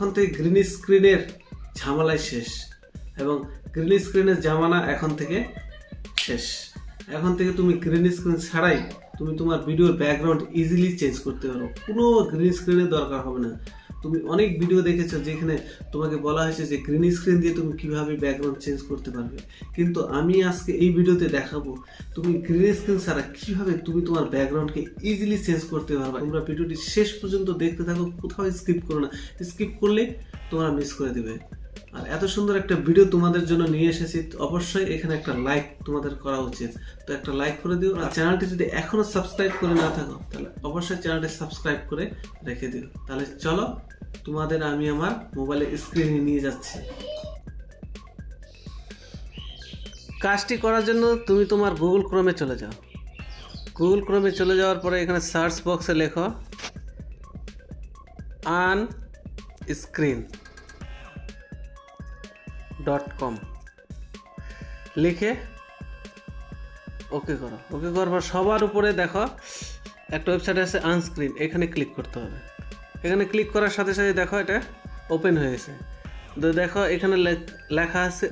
এখন থেকে গ্রিন স্ক্রিনের ঝামেলায় শেষ। এবং গ্রিন স্ক্রিনের জামানা এখন থেকে শেষ। এখন থেকে তুমি গ্রিন স্ক্রিন ছাড়াই তুমি তোমার ভিডিওর ব্যাকগ্রাউন্ড ইজিলি চেঞ্জ করতে পারো। কোনো গ্রিন স্ক্রিনের দরকার হবে না। তুমি অনেক ভিডিও দেখেছ যেখানে তোমাকে বলা হয়েছে যে গ্রিন স্ক্রিন দিয়ে তুমি কীভাবে ব্যাকগ্রাউন্ড চেঞ্জ করতে পারবে। কিন্তু আমি আজকে এই ভিডিওতে দেখাবো তুমি গ্রিন স্ক্রিন ছাড়া কীভাবে তুমি তোমার ব্যাকগ্রাউন্ডকে ইজিলি চেঞ্জ করতে পারবে। তোমরা ভিডিওটি শেষ পর্যন্ত দেখতে থাকো, কোথাও স্কিপ করো না। স্কিপ করলে তোমরা মিস করে দিবে। আর এত সুন্দর একটা ভিডিও তোমাদের জন্য নিয়ে এসেছি অবশ্যই এখানে একটা লাইক তোমাদের করা উচিত। তো একটা লাইক করে দিও, আর চ্যানেলটি যদি এখনও সাবস্ক্রাইব করে না থাকো, তাহলে অবশ্যই চ্যানেলটি সাবস্ক্রাইব করে রেখে দিও। তাহলে চলো, তোমাদের আমি আমার মোবাইলে স্ক্রিনে নিয়ে যাচ্ছি। কাজটি করার জন্য তুমি তোমার গুগল ক্রোমে চলে যাও। গুগল ক্রোমে চলে যাওয়ার পরে এখানে সার্চ বক্সে লেখো আন স্ক্রিন ডট কম লিখে ওকে করো। ওকে করবার সবার উপরে দেখো, একটা ওয়েবসাইট আছে আনস্ক্রিন এখানে ক্লিক করতে হবে। এখানে ক্লিক করার সাথে সাথে দেখো এটা ওপেন হয়ে গেছে। তো দেখো এখানে লেখা আছে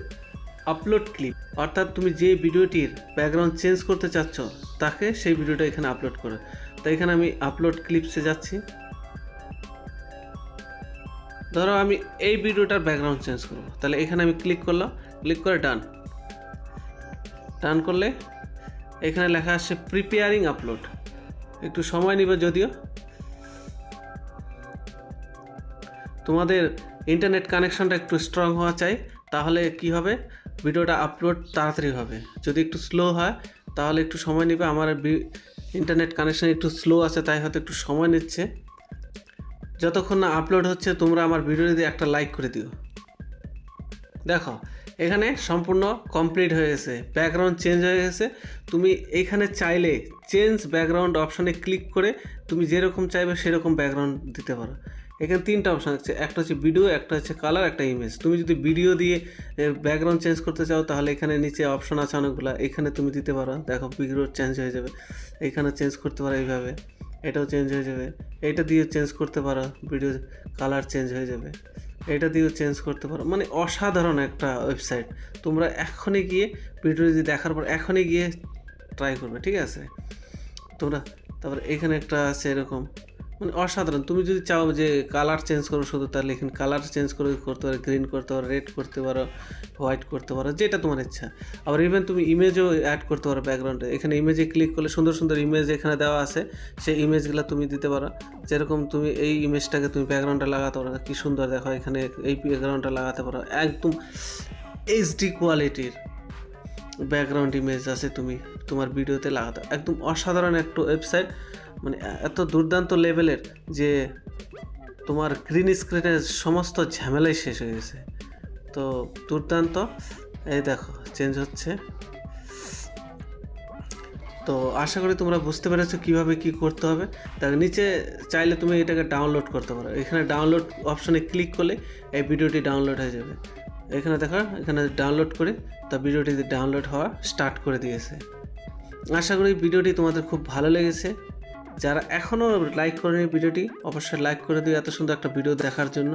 আপলোড ক্লিপ অর্থাৎ তুমি যে ভিডিওটির ব্যাকগ্রাউন্ড চেঞ্জ করতে চাচ্ছ, তাকে সেই ভিডিওটা এখানে আপলোড করো। তো এখানে আমি আপলোড ক্লিপসে যাচ্ছি। ধরো আমি এই ভিডিওটার ব্যাকগ্রাউন্ড চেঞ্জ করব। তাহলে এখানে আমি ক্লিক করলাম ক্লিক করে ডান ডান করলে এখানে লেখা আসছে প্রিপেয়ারিং আপলোড একটু সময় নেবে যদিও। তোমাদের ইন্টারনেট কানেকশনটা একটু স্ট্রং হওয়া চাই, তাহলে কি হবে? ভিডিওটা আপলোড তাড়াতাড়ি হবে। যদি একটু স্লো হয়, তাহলে একটু সময় নেবে। আমার ইন্টারনেট কানেকশন একটু স্লো আছে, তাই হয়তো একটু সময় নিচ্ছে। যতক্ষণ না আপলোড হচ্ছে, তোমরা আমার ভিডিওতে একটা লাইক করে দিও। দেখো, এখানে সম্পূর্ণ কমপ্লিট হয়ে গেছে ব্যাকগ্রাউন্ড চেঞ্জ হয়ে গেছে। তুমি এখানে চাইলে চেঞ্জ ব্যাকগ্রাউন্ড অপশানে ক্লিক করে তুমি যেরকম চাইবে সেরকম ব্যাকগ্রাউন্ড দিতে পারো। এখানে তিনটা অপশান আছে, একটা হচ্ছে ভিডিও একটা হচ্ছে কালার একটা ইমেজ তুমি যদি ভিডিও দিয়ে ব্যাকগ্রাউন্ড চেঞ্জ করতে চাও, তাহলে এখানে নিচে অপশন আছে অনেকগুলো, এখানে তুমি দিতে পারো। দেখো ভিডিও চেঞ্জ হয়ে যাবে। এখানে চেঞ্জ করতে পারো এইভাবে। এটাও চেঞ্জ হয়ে যাবে। এটা দিয়েও চেঞ্জ করতে পারো ভিডিও কালার চেঞ্জ হয়ে যাবে। এটা দিয়েও চেঞ্জ করতে পারো। মানে অসাধারণ একটা ওয়েবসাইট তোমরা এখনই গিয়ে ভিডিও যদি দেখার পর এখনই গিয়ে ট্রাই করবে, ঠিক আছে? তোমরা, তারপর এখানে একটা আছে এরকম। মানে অসাধারণ। তুমি যদি চাও যে কালার চেঞ্জ করো শুধু, তাহলে এখানে কালার চেঞ্জ করে করতে পারো গ্রিন করতে পারো রেড করতে পারো হোয়াইট করতে পারো, যেটা তোমার ইচ্ছা। আবার ইভেন তুমি ইমেজও অ্যাড করতে পারো ব্যাকগ্রাউন্ডে এখানে ইমেজে ক্লিক করলে সুন্দর সুন্দর ইমেজ এখানে দেওয়া আছে। সেই ইমেজগুলো তুমি দিতে পারো। যেরকম তুমি এই ইমেজটাকে তুমি ব্যাকগ্রাউন্ডে লাগাতে পারো, কি সুন্দর দেখো, এখানে এই ব্যাকগ্রাউন্ডটা লাগাতে পারো। একদম এইচডি কোয়ালিটির ব্যাকগ্রাউন্ড ইমেজ আছে তুমি। তোমার ভিডিওতে লাগাতে একদম অসাধারণ একটা ওয়েবসাইট মানে এত দুর্দান্ত লেভেলের যে তোমার গ্রিন স্ক্রিনের সমস্ত ঝামেলাই শেষ হয়ে গেছে। তো দুর্দান্ত, এই দেখো চেঞ্জ হচ্ছে। তো আশা করি তোমরা বুঝতে পেরেছ কীভাবে কি করতে হবে। দেখো, নিচে চাইলে তুমি এটাকে ডাউনলোড করতে পারো। এখানে ডাউনলোড অপশনে ক্লিক করলে এই ভিডিওটি ডাউনলোড হয়ে যাবে। এখানে দেখো, এখানে ডাউনলোড করে তা ভিডিওটি ডাউনলোড হওয়া স্টার্ট করে দিয়েছে। আশা করি ভিডিওটি তোমাদের খুব ভালো লেগেছে। যারা এখনও লাইক করেনি ভিডিওটি, অবশ্যই লাইক করে দিও এত সুন্দর একটা ভিডিও দেখার জন্য।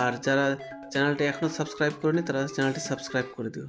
আর যারা চ্যানেলটি এখনও সাবস্ক্রাইব করেনি, তারা চ্যানেলটি সাবস্ক্রাইব করে দিও।